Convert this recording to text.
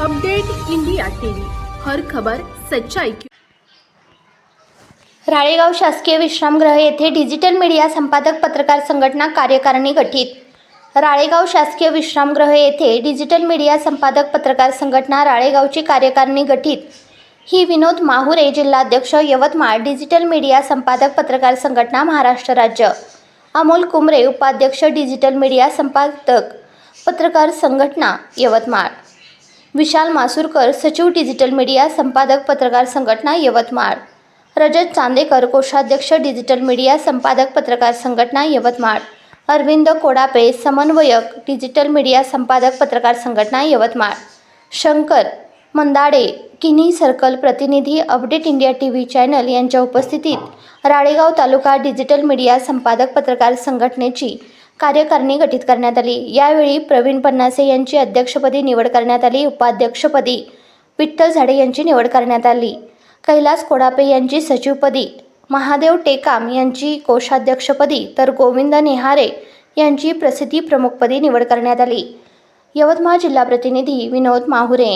Update India TV. हर खबर सच्चाई की राळेगाव शासकीय विश्रामगृह येथे डिजिटल मीडिया संपादक पत्रकार संघटना कार्यकारिणी गठीत. राळेगाव शासकीय विश्रामगृह येथे डिजिटल मीडिया संपादक पत्रकार संघटना राळेगावची कार्यकारिणी गठीत. ही विनोद माहुरे जिल्हाध्यक्ष यवतमाळ डिजिटल मीडिया संपादक पत्रकार संघटना महाराष्ट्र राज्य. अमोल कुमरे उपाध्यक्ष डिजिटल मीडिया संपादक पत्रकार संघटना यवतमाळ. विशाल मासुरकर सचिव डिजिटल मीडिया संपादक पत्रकार संघटना यवतमाळ. रजत चांदेकर कोषाध्यक्ष डिजिटल मीडिया संपादक पत्रकार संघटना यवतमाळ. अरविंद कोडापे समन्वयक डिजिटल मीडिया संपादक पत्रकार संघटना यवतमाळ. शंकर मंदाडे किनी सर्कल प्रतिनिधी update India T V channel यांच्या उपस्थितीत राळेगाव तालुका डिजिटल मीडिया संपादक पत्रकार संघटनेची कार्यकारिणी गठीत करण्यात आली. यावेळी प्रवीण पन्नासे यांची अध्यक्षपदी निवड करण्यात आली. उपाध्यक्षपदी विठ्ठल झाडे यांची निवड करण्यात आली. कैलास कोडापे यांची सचिवपदी महादेव टेकाम यांची कोषाध्यक्षपदी तर गोविंद नेहारे यांची प्रसिद्धी प्रमुखपदी निवड करण्यात आली. यवतमाळ जिल्हा प्रतिनिधी विनोद माहुरे